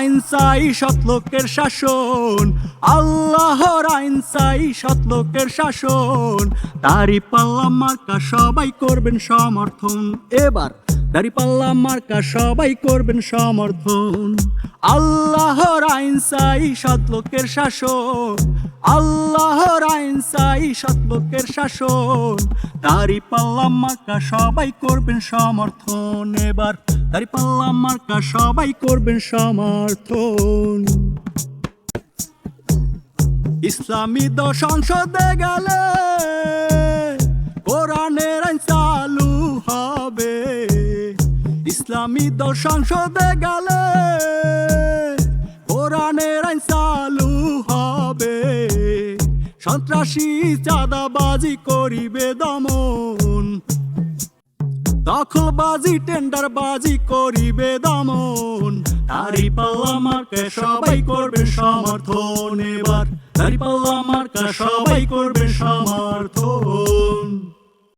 আইন চাই সতলোকের শাসন। আল্লাহর আইন চাই সতলোকের শাসন। তারি পাল্লা মার্কা সবাই করবেন সমর্থন। এবার দাড়ি পাল্লা মার্কা সবাই করবেন সমর্থন। আল্লাহর আইন চাই সতলোকের শাসন। আল্লাহর আইন চাই সতলোকের শাসন। দাড়ি পাল্লা মার্কা সবাই করবেন সমর্থন। এবার দাড়ি পাল্লা মার্কা সবাই করবেন সমর্থন। ইসলামী সংসদে গেলে কোরআনের আইন চালু হবে। ইসলামী সংসদে গেলে সন্ত্রাসী চাঁদাবাজি করিবে দমন। টেন্ডার বাজি করিবে দমন। তারি পাল্লা মার্কা সবাই করবে সমর্থন এবার। তারি পাল্লা মার্কা সবাই করবে সমর্থন।